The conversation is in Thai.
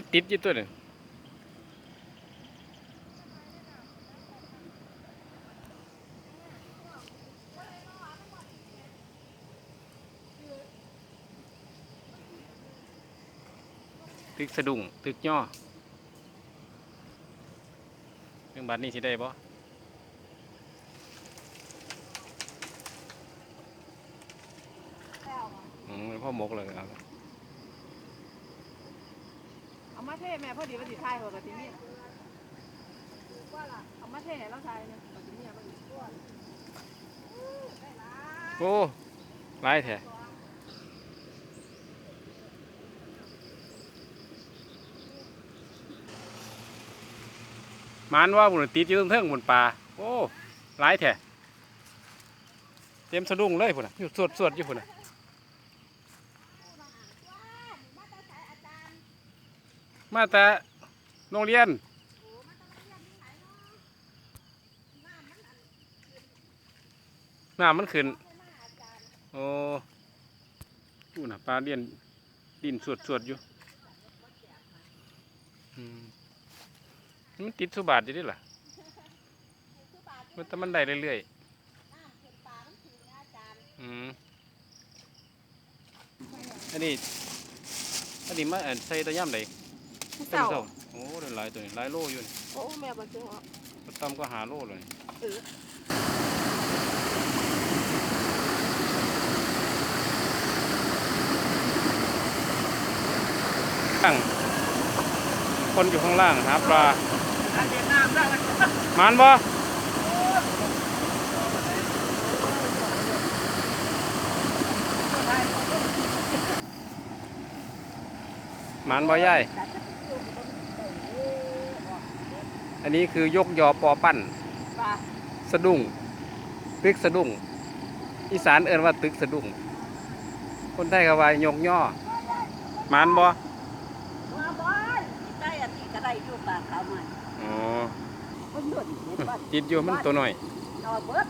มันติดอยู่ตัวนึงตึกสะดุ้งตึกย่อเรื่องบัตรนี่สิได้บ่อะอืมพ่อมกเลยครับ เอา มาเทแม่พอดีว่าสิทายหัวกับที่นี่ว่าล่ะเอามาเทให้เราทายเนี่ยกับที่นี่พอดีโอ้หลายแท้มันว่าบุญติดอยู่เทิงบนป่าโอ้หลายแท้เต็มสะดุ้งเลยพุ่นน่ะอยู่สวดสวดอยู่พุ่นน่ะ มาแต่โรงเรียนน้ำมันขึ้น โอ้ดูนะปลาเลียนดินสวดสวดอยู่มันติดสุบาทอยู่ดิล่ะมันแต่มันได้เรื่อยๆอืมอันนี้อันนี้มาใส่ตะย่ำไหน เจ้าโอ้ได้หลายตัวนี่หลายโลอยู่นี่โอ้แม่บ่ซื้อหรอกก็ต่ำก็หาโลเลยเออข้างคนอยู่ข้างล่างหาปลาการเรียนน้ำได้แล้วหมันบ่หมันบ่ย่าย อันนี้คือยกยอปอปั้นปลาสะดุ้งตึกสะดุ้งอีสานเอิ้นว่าตึกสะดุ้งคนไทยก็ว่ายกย่อหมันบ่มาบ่อยได้อันนี้ก็ได้อยู่ปลาขาวใหม่อ๋อเพิ่นเดือดเห็นป่ะจิตอยู่มันตัวหน่อยนอนเบิด